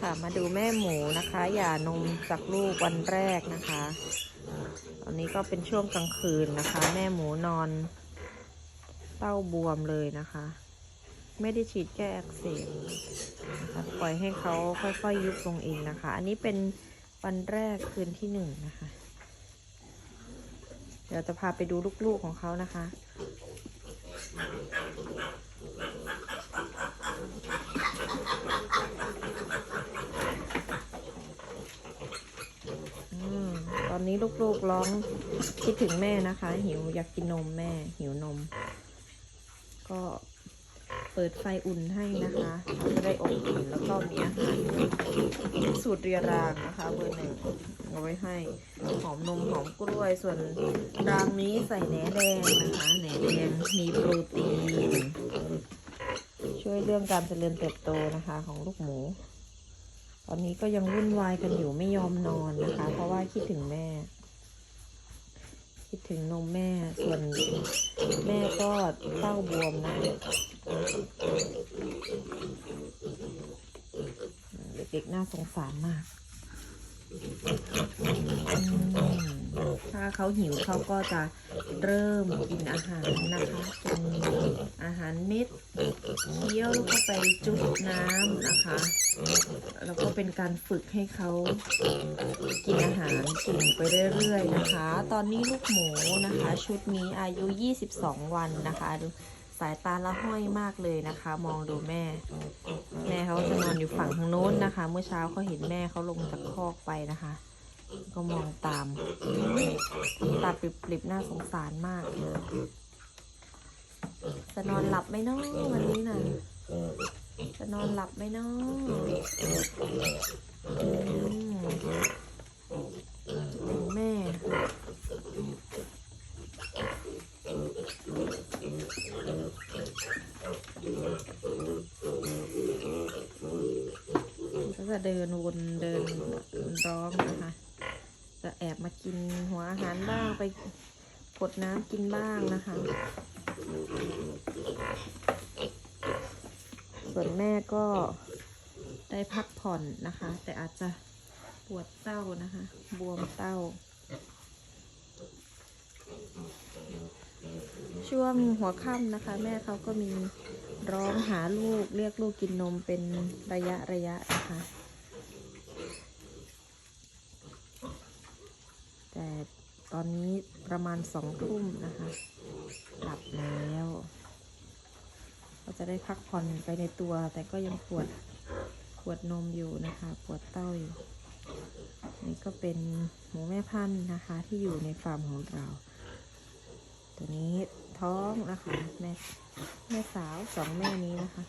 ค่ะ มาดูแม่หมูนะคะ หย่านมจากลูกวันแรกนะคะ ตอนนี้ก็เป็นช่วงกลางคืนนะคะ แม่หมูนอนเต้าบวมเลยนะคะ ไม่ได้ฉีดแก้อักเสบนะคะปล่อยให้เขาค่อยๆยุบลงเองนะคะ อันนี้เป็นวันแรกคืนที่หนึ่งนะคะ เดี๋ยวจะพาไปดูลูกๆของเขานะคะ อืมต อนนี้ลูกๆร้องคิดถึงแม่นะคะ หิวอยากกินนมแม่ หิวนม ก็เปิดไฟอุ่นให้นะคะเขาจะได้อบอุ่นแล้วก็มีอาหารสูตรเรียรางนะคะเบอร์หนึ่งเอาไว้ให้หอมนมหอมกล้วยส่วนรางนี้ใส่แหนแดงนะคะแหนแดงมีโปรตีนช่วยเรื่องการเจริญเติบโตนะคะของลูกหมู ตอนนี้ก็ยังวุ่นวายกันอยู่ไม่ยอมนอนนะคะ เพราะว่าคิดถึงแม่ คิดถึงนมแม่ส่วนแม่ก็เต้าบวมนะเด็กๆน่าสงสารมากอืม เขาหิวเขาก็จะเริ่มกินอาหารนะคะเป็นอาหารเม็ดเคี้ยวเข้าไปจุบน้ำนะคะแล้วก็เป็นการฝึกให้เขากินอาหารกินไปเรื่อยๆนะคะ ตอนนี้ลูกหมูนะคะ ชุดนี้อายุ 22 วันนะคะดูสายตาละห้อยมากเลยนะคะ มองดูแม่ แม่เขาจะนอนอยู่ฝั่งทางโน้นนะคะ เมื่อเช้าเขาเห็นแม่เขาลงจากคอกไปนะคะ ก็มองตามตาปริบๆน่าสงสารมากเลยจะนอนหลับไหมเนาะวันนี้น่ะจะนอนหลับไหมนาะอืมถึงแม่ก็จะเดินวนเดินร้องนะคะ จะแอบมากินหัวอาหารบ้างไปกดน้ำกินบ้างนะคะ ส่วนแม่ก็ได้พักผ่อนนะคะ แต่อาจจะปวดเต้านะคะ บวมเต้า ช่วงหัวค่ำนะคะ แม่เขาก็มีร้องหาลูกเรียกลูกกินนมเป็นระยะระยะนะคะ แต่ตอนนี้ประมาณสองทุ่มนะคะหลับแล้ว ก็จะได้พักผ่อนไปในตัว แต่ก็ยังปวดปวดนมอยู่นะคะปวดเต้าอยู่นี่ก็เป็นหมูแม่พันธุ์นะคะ ที่อยู่ในฟาร์มของเรา ตัวนี้ท้องนะคะแม่แม่สาวสองแม่นี้นะคะ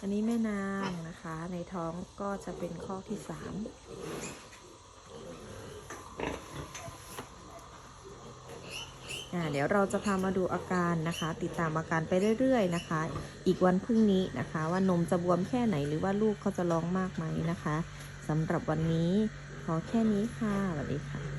อันนี้แม่นางนะคะ ในท้องก็จะเป็นข้อที่สาม เดี๋ยวเราจะพามาดูอาการนะคะ ติดตามอาการไปเรื่อยๆนะคะ อีกวันพรุ่งนี้นะคะ ว่านมจะบวมแค่ไหนหรือว่าลูกเขาจะร้องมากไหมนะคะสำหรับวันนี้ ขอแค่นี้ค่ะสวัสดีค่ะ